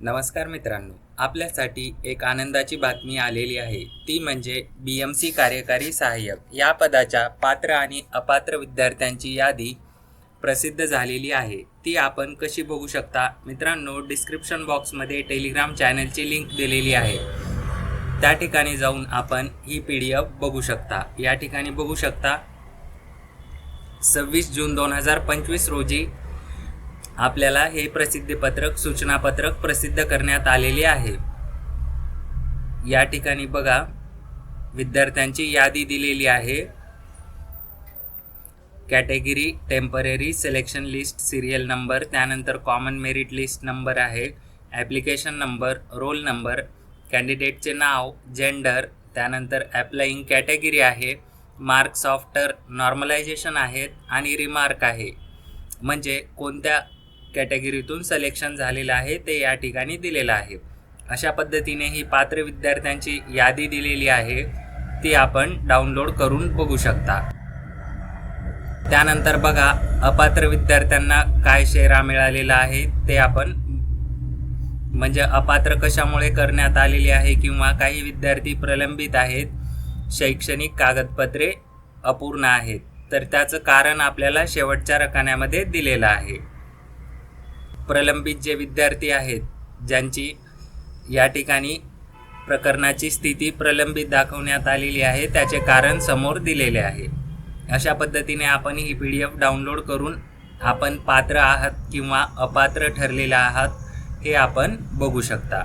नमस्कार मित्रांनो आपल्यासाठी एक आनंदाची बातमी आलेली आहे. ती म्हणजे बी एम सी कार्यकारी सहाय्यक या पदाच्या पात्र आणि अपात्र विद्यार्थ्यांची यादी प्रसिद्ध झालेली आहे. ती आपण कशी बघू शकता? मित्रांनो डिस्क्रिप्शन बॉक्समध्ये टेलिग्राम चॅनलची लिंक दिलेली आहे. त्या ठिकाणी जाऊन आपण ही पी डी एफ बघू शकता. या ठिकाणी बघू शकता सव्वीस जून दोन हजार पंचवीस रोजी आपल्याला हे प्रसिद्धीपत्रक सूचनापत्रक प्रसिद्ध करण्यात आलेले आहे. या ठिकाणी बघा विद्यार्थ्यांची यादी दिलेली आहे. Category temporary selection list serial number त्यानंतर कॉमन मेरिट लिस्ट नंबर आहे ॲप्लिकेशन नंबर रोल नंबर कॅन्डिडेटचे नाव जेंडर त्यानंतर ॲप्लाईंग कॅटेगरी आहे मार्क्स आफ्टर नॉर्मलायझेशन आहेत आणि रिमार्क आहे. म्हणजे कोणत्या कॅटेगरीतून सिलेक्शन झालेलं आहे ते या ठिकाणी दिलेलं आहे. अशा पद्धतीने ही पात्र विद्यार्थ्यांची यादी दिलेली आहे ती आपण डाउनलोड करून बघू शकता. त्यानंतर बघा अपात्र विद्यार्थ्यांना काय शेरा मिळालेला आहे ते आपण म्हणजे अपात्र कशामुळे करण्यात आलेली आहे किंवा काही विद्यार्थी प्रलंबित आहेत शैक्षणिक कागदपत्रे अपूर्ण आहेत तर त्याचं कारण आपल्याला शेवटच्या रकान्यामध्ये दिलेलं आहे. प्रलंबित जे विद्यार्थी आहेत ज्यांची या ठिकाणी प्रकरणाची स्थिती प्रलंबित दाखवण्यात आलेली आहे त्याचे कारण समोर दिलेले आहे. अशा पद्धतीने आपण ही पी डी एफ डाउनलोड करून आपण पात्र आहात किंवा अपात्र ठरलेला आहात हे आपण बघू शकता.